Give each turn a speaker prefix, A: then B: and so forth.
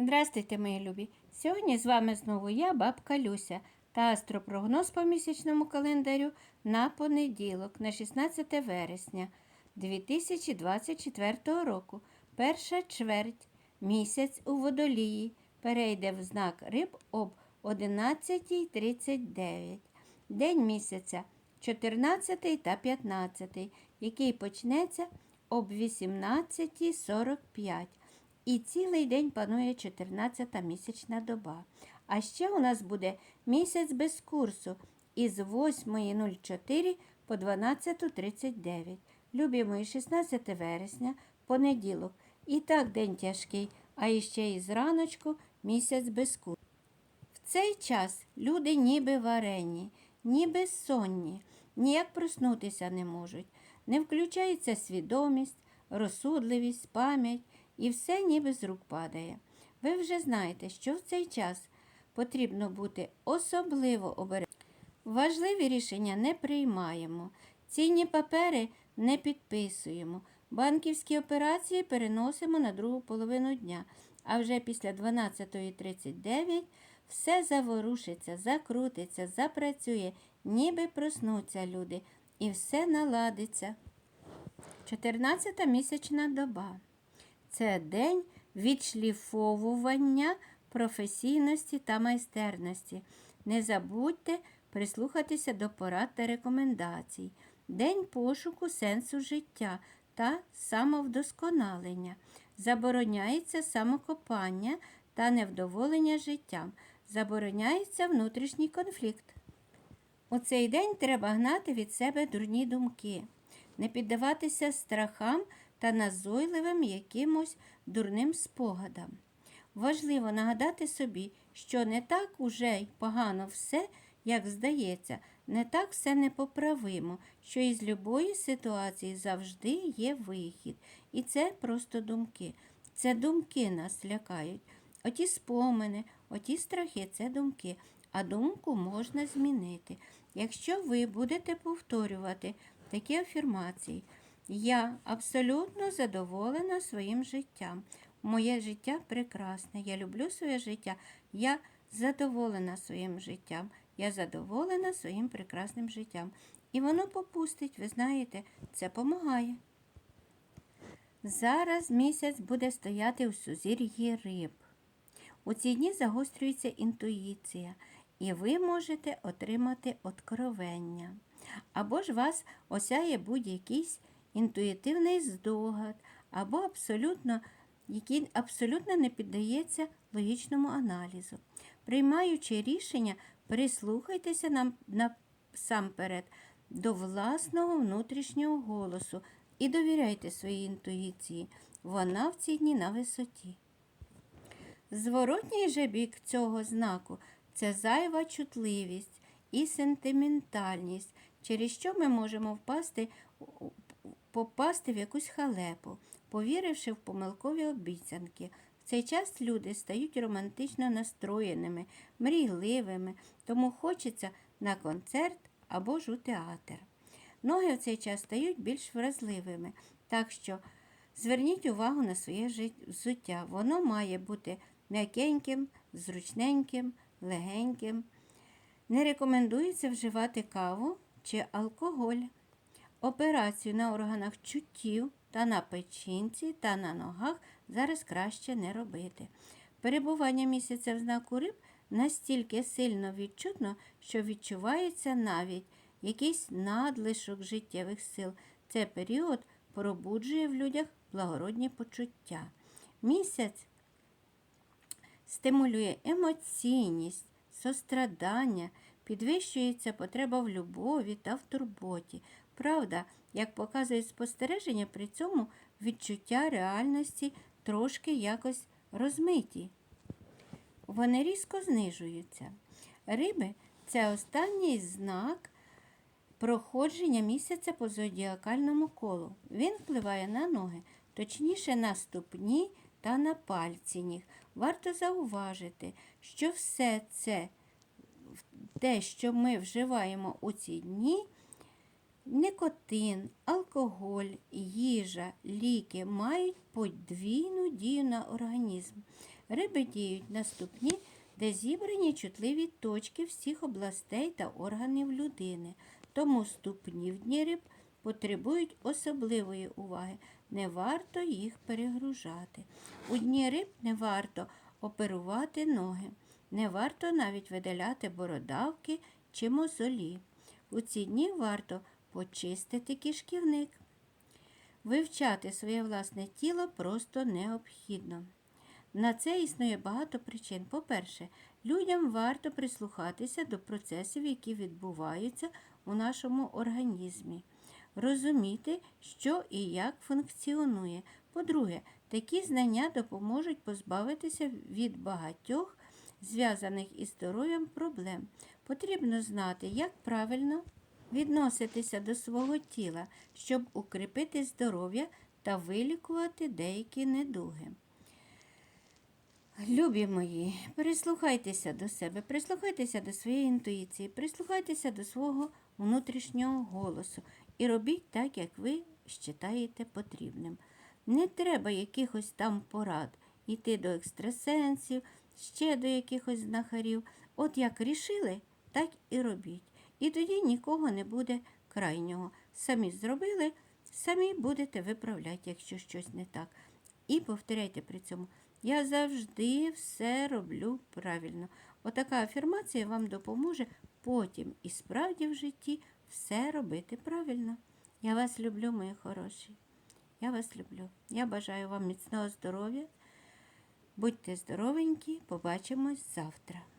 A: Здрастуйте, мої любі! Сьогодні з вами знову я, бабка Люся, та астропрогноз по місячному календарю на понеділок, на 16 вересня 2024 року. Перша чверть місяць у водолії перейде в знак риб об 11.39. День місяця 14 та 15, який почнеться об 18.45. І цілий день панує 14-та місячна доба. А ще у нас буде місяць без курсу із 8.04 по 12.39. Любі мої 16 вересня, понеділок. І так день тяжкий, а іще із раночку місяць без курсу. В цей час люди ніби варені, ніби сонні, ніяк проснутися не можуть. Не включається свідомість, розсудливість, пам'ять і все ніби з рук падає. Ви вже знаєте, що в цей час потрібно бути особливо обережним. Важливі рішення не приймаємо, цінні папери не підписуємо, банківські операції переносимо на другу половину дня, а вже після 12.39 все заворушиться, закрутиться, запрацює, ніби проснуться люди, і все наладиться. 14 місячна доба. Це день відшліфовування професійності та майстерності. Не забудьте прислухатися до порад та рекомендацій. День пошуку сенсу життя та самовдосконалення. Забороняється самокопання та невдоволення життям. Забороняється внутрішній конфлікт. У цей день треба гнати від себе дурні думки, не піддаватися страхам та назойливим якимось дурним спогадам. Важливо нагадати собі, що не так уже й погано все, як здається, не так все непоправимо, що із любої ситуації завжди є вихід. І це просто думки. Це думки нас лякають. Оті спомини, оті страхи це думки, а думку можна змінити. Якщо ви будете повторювати такі афірмації, я абсолютно задоволена своїм життям. Моє життя прекрасне. Я люблю своє життя. Я задоволена своїм життям. Я задоволена своїм прекрасним життям. І воно попустить, ви знаєте, це допомагає. Зараз місяць буде стояти у сузір'ї риб. У ці дні загострюється інтуїція, і ви можете отримати откровення. Або ж вас осяє будь-якийсь інтуїтивний здогад, або абсолютно, який абсолютно не піддається логічному аналізу. Приймаючи рішення, прислухайтеся нам насамперед до власного внутрішнього голосу і довіряйте своїй інтуїції. Вона в ці дні на висоті. Зворотній же бік цього знаку це зайва чутливість і сентиментальність, через що ми можемо впасти, попасти в якусь халепу, повіривши в помилкові обіцянки. В цей час люди стають романтично настроєними, мрійливими, тому хочеться на концерт або ж у театр. Ноги в цей час стають більш вразливими, так що зверніть увагу на своє взуття. Воно має бути м'якеньким, зручненьким, легеньким. Не рекомендується вживати каву чи алкоголь. Операцію на органах чуттів та на печінці та на ногах зараз краще не робити. Перебування місяця в знаку риб настільки сильно відчутно, що відчувається навіть якийсь надлишок життєвих сил. Це період пробуджує в людях благородні почуття. Місяць стимулює емоційність, сострадання, підвищується потреба в любові та в турботі. Правда, як показує спостереження, при цьому відчуття реальності трошки якось розмиті. Вони різко знижуються. Риби це останній знак проходження місяця по зодіакальному колу. Він впливає на ноги, точніше на ступні та на пальці ніг. Варто зауважити, що все це, те, що ми вживаємо у ці дні, никотин, алкоголь, їжа, ліки мають подвійну дію на організм. Риби діють на ступні, де зібрані чутливі точки всіх областей та органів людини. Тому ступні в дні риб потребують особливої уваги. Не варто їх перегружати. У дні риб не варто оперувати ноги, не варто навіть видаляти бородавки чи мозолі. У ці дні варто почистити кишківник. Вивчати своє власне тіло просто необхідно. На це існує багато причин. По-перше, людям варто прислухатися до процесів, які відбуваються у нашому організмі, розуміти, що і як функціонує. По-друге, такі знання допоможуть позбавитися від багатьох зв'язаних із здоров'ям проблем. Потрібно знати, як правильно відноситися до свого тіла, щоб укріпити здоров'я та вилікувати деякі недуги. Любі мої, прислухайтеся до себе, прислухайтеся до своєї інтуїції, прислухайтеся до свого внутрішнього голосу і робіть так, як ви вважаєте потрібним. Не треба якихось там порад йти до екстрасенсів, ще до якихось знахарів. От як рішили, так і робіть. І тоді нікого не буде крайнього. Самі зробили, самі будете виправляти, якщо щось не так. І повторяйте при цьому. Я завжди все роблю правильно. Отака афірмація вам допоможе потім і справді в житті все робити правильно. Я вас люблю, мої хороші. Я вас люблю. Я бажаю вам міцного здоров'я. Будьте здоровенькі, побачимось завтра.